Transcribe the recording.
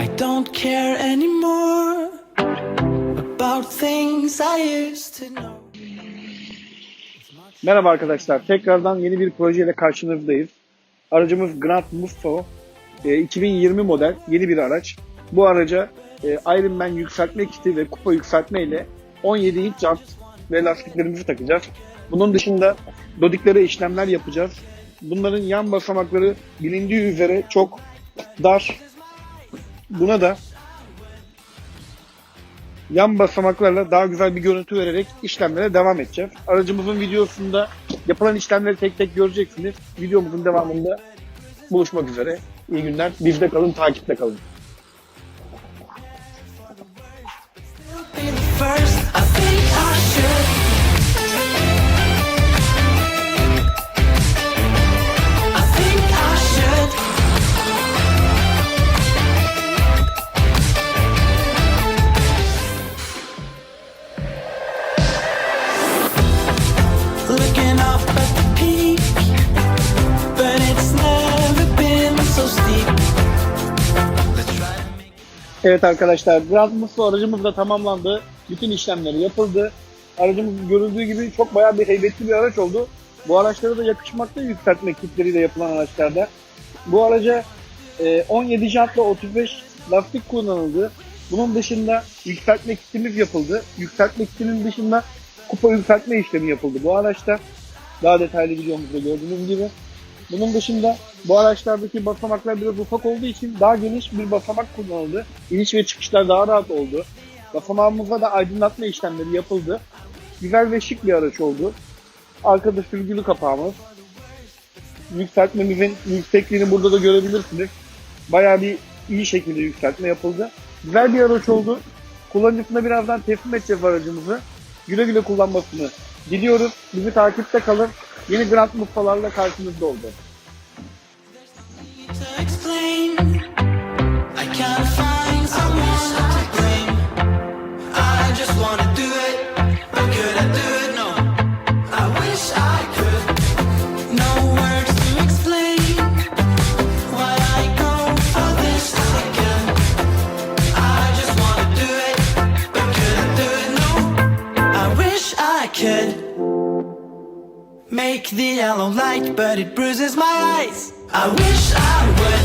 I don't care anymore about things I used to know. Merhaba arkadaşlar. Tekrardan yeni bir projeyle karşınızdayız. Aracımız Grand Musto. e, 2020 model yeni bir araç. Bu araca e, Iron Man yükseltme kiti ve kupa yükseltme ile 17 inç jant ve lastiklerimizi takacağız. Bunun dışında dodiklere işlemler yapacağız. Bunların yan basamakları bilindiği üzere çok dar. Buna da yan basamaklarla daha güzel bir görüntü vererek işlemlere devam edeceğiz. Aracımızın videosunda yapılan işlemleri tek tek göreceksiniz. Videomuzun devamında buluşmak üzere. İyi günler. Bizde kalın, takipte kalın. First, Evet arkadaşlar, Grand Muscle aracımız da tamamlandı. Bütün işlemleri yapıldı. Aracımız görüldüğü gibi çok bayağı bir heybetli bir araç oldu. Bu araçlara da yakışmakta yükseltme kitleriyle yapılan araçlarda. Bu araca e, 17 jantla 35 lastik kullanıldı. Bunun dışında yükseltme kitimiz yapıldı. Yükseltme kitinin dışında kupa yükseltme işlemi yapıldı bu araçta. Daha detaylı videomuzda gördüğünüz gibi. Bunun dışında bu araçlardaki basamaklar biraz ufak olduğu için daha geniş bir basamak kullanıldı. İniş ve çıkışlar daha rahat oldu. Basamağımızda da aydınlatma işlemleri yapıldı. Güzel ve şık bir araç oldu. Arkada sürgülü kapağımız. Yükseltmemizin yüksekliğini burada da görebilirsiniz. Bayağı bir iyi şekilde yükseltme yapıldı. Güzel bir araç oldu. Kullanıcısına birazdan teslim edeceğiz aracımızı. Güle güle kullanmasını diliyoruz. Bizi takipte kalın. Yeni Grand Mutfalarla karşınızda olacağız. Make the yellow light, but it bruises my eyes. I wish I would.